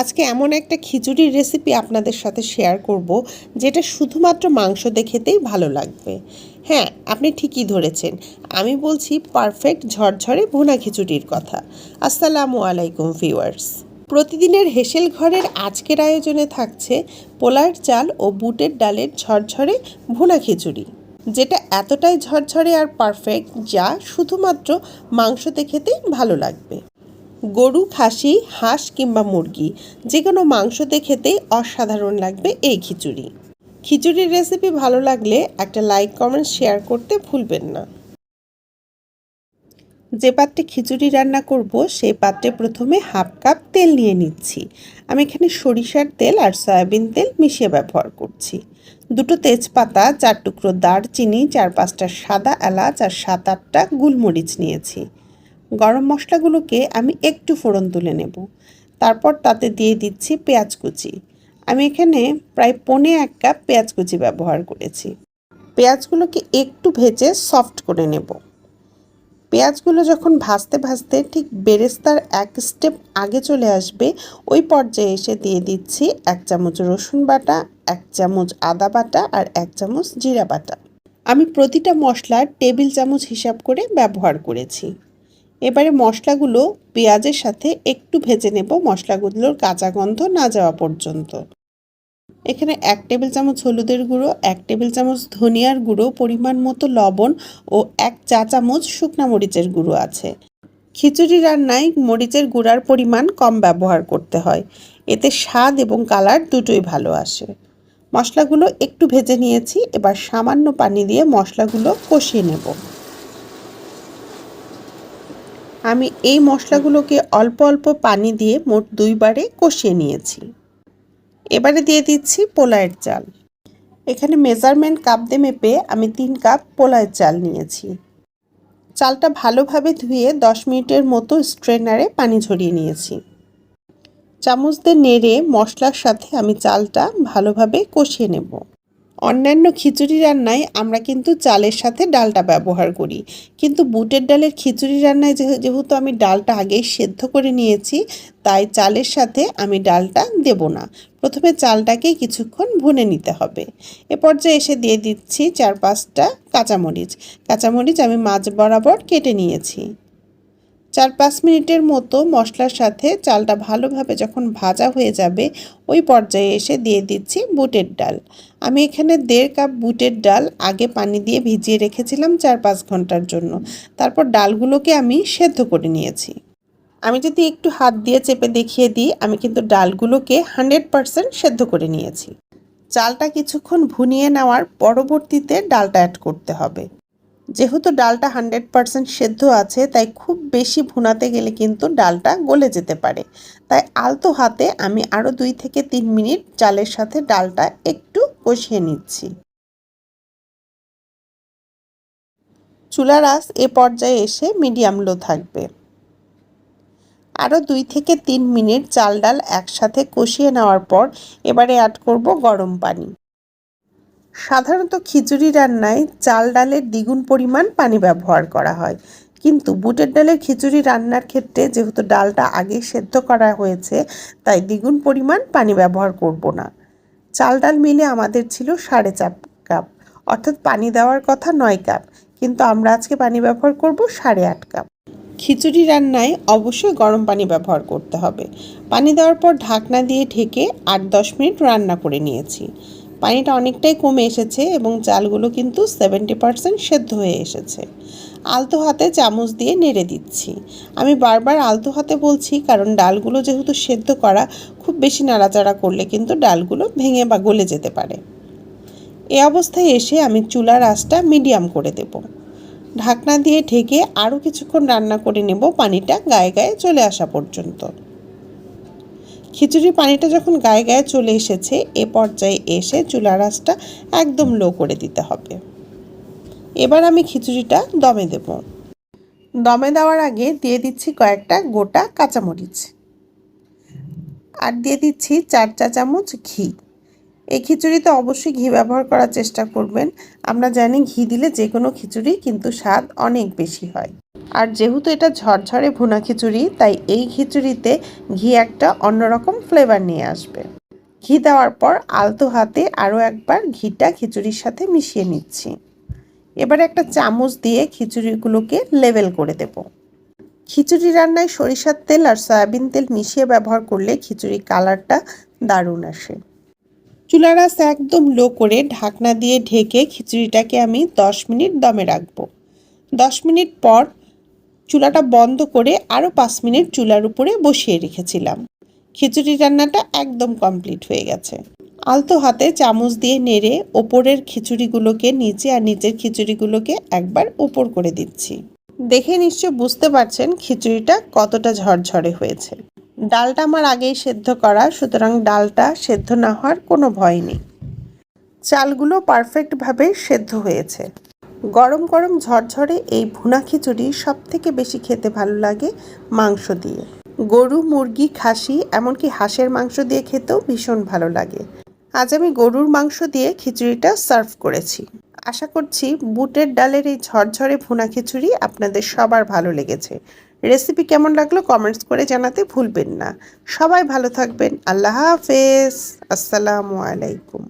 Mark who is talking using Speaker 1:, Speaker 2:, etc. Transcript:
Speaker 1: আজকে এমন একটা খিচুড়ির রেসিপি আপনাদের সাথে শেয়ার করব, যেটা শুধুমাত্র মাংস দিয়ে খেতেই ভালো লাগবে। হ্যাঁ আপনি ঠিকই ধরেছেন। আমি বলছি পারফেক্ট ঝরঝরে ভুনা খিচুড়ির কথা। আসসালামু আলাইকুম ভিউয়ার্স প্রতিদিনের হেসেল ঘরের আজকের আয়োজনে থাকছে পোলার চাল ও বুটের ডালের ঝরঝরে ভুনা খিচুড়ি, যেটা এতটাই ঝরঝরে আর পারফেক্ট যা শুধুমাত্র মাংসতে খেতেই ভালো লাগবে। গরু, খাসি, হাঁস কিংবা মুরগি যে কোনো মাংসতে খেতেই অসাধারণ লাগবে এই খিচুড়ি। খিচুড়ির রেসিপি ভালো লাগলে একটা লাইক কমেন্ট শেয়ার করতে ভুলবেন না। যে পাত্রে খিচুড়ি রান্না করব, সেই পাত্রে প্রথমে হাফ কাপ তেল নিয়ে নিচ্ছি। আমি এখানে সরিষার তেল আর সয়াবিন তেল মিশিয়ে ব্যবহার করছি। দুটো তেজপাতা, চার টুকরো দারচিনি, চার পাঁচটা সাদা এলাচ আর সাত আটটা গুলমরিচ নিয়েছি। গরম মশলাগুলোকে আমি একটু ফোড়ন তুলে নেব। তারপর তাতে দিয়ে দিচ্ছি পেঁয়াজ কুচি। আমি এখানে প্রায় পনে এক কাপ পেঁয়াজ কুচি ব্যবহার করেছি। পেঁয়াজগুলোকে একটু ভেজে সফট করে নেব। পেঁয়াজগুলো যখন ভাজতে ভাজতে ঠিক বেরেস্তার এক স্টেপ আগে চলে আসবে, ওই পর্যায়ে এসে দিয়ে দিচ্ছি এক চামচ রসুন বাটা, এক চামচ আদা বাটা আর এক চামচ জিরা বাটা। আমি প্রতিটা মশলার টেবিল চামচ হিসাব করে ব্যবহার করেছি। এবারে মশলাগুলো পেঁয়াজের সাথে একটু ভেজে নেব। মশলাগুলোর কাঁচা গন্ধ না যাওয়া পর্যন্ত। এখানে এক টেবিল চামচ হলুদের গুঁড়ো, এক টেবিল চামচ ধনিয়ার গুঁড়ো, পরিমাণ মতো লবণ ও এক চা চামচ শুকনা মরিচের গুঁড়ো আছে। খিচুড়ি রান্নায় মরিচের গুঁড়ার পরিমাণ কম ব্যবহার করতে হয়। এতে স্বাদ এবং কালার দুটোই ভালো আসে। মশলাগুলো একটু ভেজে নিয়েছি। এবার সামান্য পানি দিয়ে মশলাগুলো কষিয়ে নেব। আমি এই মশলাগুলোকে অল্প অল্প পানি দিয়ে মোট দুইবারে কষিয়ে নিয়েছি। এবারে দিয়ে দিচ্ছি পোলায়ের চাল। এখানে মেজারমেন্ট কাপ দিয়ে মেপে আমি তিন কাপ পোলায়ের চাল নিয়েছি। চালটা ভালোভাবে ধুয়ে দশ মিনিটের মতো স্ট্রেনারে পানি ঝরিয়ে নিয়েছি। চামচ দিয়ে নেড়ে মশলার সাথে আমি চালটা ভালোভাবে কষিয়ে নেব। অন্যান্য খিচুড়ি রান্নায় আমরা কিন্তু চালের সাথে ডালটা ব্যবহার করি। কিন্তু বুটের ডালের খিচুড়ি রান্নায় যেহেতু আমি ডালটা আগেই সেদ্ধ করে নিয়েছি, তাই চালের সাথে আমি ডালটা দেব না। প্রথমে চালটাকে কিছুক্ষণ ভুনে নিতে হবে। এ পর্যায়ে এসে দিয়ে দিচ্ছি চার পাঁচটা কাঁচামরিচ। কাঁচামরিচ আমি মাছ বরাবর কেটে নিয়েছি। চার পাঁচ মিনিটের মতো মশলার সাথে চালটা ভালোভাবে যখন ভাজা হয়ে যাবে, ওই পর্যায়ে এসে দিয়ে দিচ্ছি বুটের ডাল। আমি এখানে দেড় কাপ বুটের ডাল আগে পানি দিয়ে ভিজিয়ে রেখেছিলাম চার পাঁচ ঘণ্টার জন্য। তারপর ডালগুলোকে আমি সেদ্ধ করে নিয়েছি। আমি যদি একটু হাত দিয়ে চেপে দেখিয়ে দিই, আমি কিন্তু ডালগুলোকে হান্ড্রেড পারসেন্ট সেদ্ধ করে নিয়েছি। চালটা কিছুক্ষণ ভুনিয়ে নেওয়ার পরবর্তীতে ডালটা অ্যাড করতে হবে। যেহেতু ডালটা হান্ড্রেড পারসেন্ট সেদ্ধ আছে, তাই খুব বেশি ভুনাতে গেলে কিন্তু ডালটা গলে যেতে পারে। তাই আলতো হাতে আমি আরও দুই থেকে তিন মিনিট চালের সাথে ডালটা একটু কষিয়ে নিচ্ছি। চুলার আঁচ এ পর্যায়ে এসে মিডিয়াম লো থাকবে। আরও দুই থেকে তিন মিনিট চাল ডাল একসাথে কষিয়ে নেওয়ার পর এবারে অ্যাড করব গরম পানি। সাধারণত খিচুড়ি রান্নায় চাল ডালের দ্বিগুণ পরিমাণ পানি ব্যবহার করা হয়। কিন্তু বুটের ডালের খিচুড়ি রান্নার ক্ষেত্রে যেহেতু ডালটা আগে সেদ্ধ করা হয়েছে, তাই দ্বিগুণ পরিমাণ পানি ব্যবহার করব না। চাল ডাল মিলে আমাদের ছিল সাড়ে চার কাপ, অর্থাৎ পানি দেওয়ার কথা নয় কাপ, কিন্তু আমরা আজকে পানি ব্যবহার করব সাড়ে আট কাপ। খিচুড়ি রান্নায় অবশ্যই গরম পানি ব্যবহার করতে হবে। পানি দেওয়ার পর ঢাকনা দিয়ে ঢেকে আট দশ মিনিট রান্না করে নিয়েছি। পানিটা অনেকটাই কমে এসেছে এবং চালগুলো কিন্তু সেভেন্টি পারসেন্ট সেদ্ধ হয়ে এসেছে। আলতো হাতে চামচ দিয়ে নেড়ে দিচ্ছি। আমি বারবার আলতো হাতে বলছি কারণ ডালগুলো যেহেতু সেদ্ধ করা খুব বেশি নাড়াচাড়া করলে কিন্তু ডালগুলো ভেঙে বা গলে যেতে পারে। এ অবস্থায় এসে আমি চুলার আঁচটা মিডিয়াম করে দেব। ঢাকনা দিয়ে ঢেকে আরও কিছুক্ষণ রান্না করে নেব পানিটা গায়ে গায়ে চলে আসা পর্যন্ত। খিচুড়ির পানিটা যখন গায়ে গায়ে চলে এসেছে, এ পর্যায়ে এসে চুলার আঁচটা একদম লো করে দিতে হবে। এবার আমি খিচুড়িটা দমে দেব। দমে দেওয়ার আগে দিয়ে দিচ্ছি কয়েকটা গোটা কাঁচামরিচ। আর দিয়ে দিচ্ছি চার চা চামচ ঘি। এই খিচুড়িতে অবশ্যই ঘি ব্যবহার করার চেষ্টা করবেন। আমরা জানি ঘি দিলে যে কোনো খিচুড়ি কিন্তু স্বাদ অনেক বেশি হয়। আর যেহেতু এটা ঝরঝরে ভুনা খিচুড়ি, তাই এই খিচুড়িতে ঘি একটা অন্যরকম ফ্লেভার নিয়ে আসবে। ঘি দেওয়ার পর আলতো হাতে আরও একবার ঘিটা খিচুড়ির সাথে মিশিয়ে নিচ্ছি। এবার একটা চামচ দিয়ে খিচুড়িগুলোকে লেভেল করে দেব। খিচুড়ি রান্নায় সরিষার তেল আর সয়াবিন তেল মিশিয়ে ব্যবহার করলে খিচুড়ির কালারটা দারুণ আসে। চুলার একদম লো করে ঢাকনা দিয়ে ঢেকে খিচুড়িটাকে আমি দশ মিনিট দমে রাখব। দশ মিনিট পর চুলাটা বন্ধ করে আরও পাঁচ মিনিট চুলার উপরে বসিয়ে রেখেছিলাম। খিচুড়ি রান্নাটা একদম কমপ্লিট হয়ে গেছে। আলতো হাতে চামচ দিয়ে নেড়ে ওপরের খিচুড়িগুলোকে নিচে আর নিচের খিচুড়িগুলোকে একবার উপর করে দিচ্ছি। দেখে নিশ্চয় বুঝতে পারছেন খিচুড়িটা কতটা ঝরঝরে হয়েছে। ডালটা আমার আগেই সেদ্ধ করা, সুতরাং ডালটা সেদ্ধ না হওয়ার কোনো ভয় নেই। চালগুলো পারফেক্টভাবে সেদ্ধ হয়েছে। গরম গরম ঝরঝরে এই ভুনা খিচুড়ি সব থেকে বেশি খেতে ভালো লাগে মাংস দিয়ে। গরু, মুরগি, খাসি, এমনকি হাঁসের মাংস দিয়ে খেতেও ভীষণ ভালো লাগে। আজ আমি গরুর মাংস দিয়ে খিচুড়িটা সার্ভ করেছি। আশা করছি বুটের ডালের এই ঝরঝরে ভুনা খিচুড়ি আপনাদের সবার ভালো লেগেছে। রেসিপি কেমন লাগল কমেন্টস করে জানাতে ভুলবেন না। সবাই ভালো থাকবেন। আল্লাহ হাফেজ। আসসালামু আলাইকুম।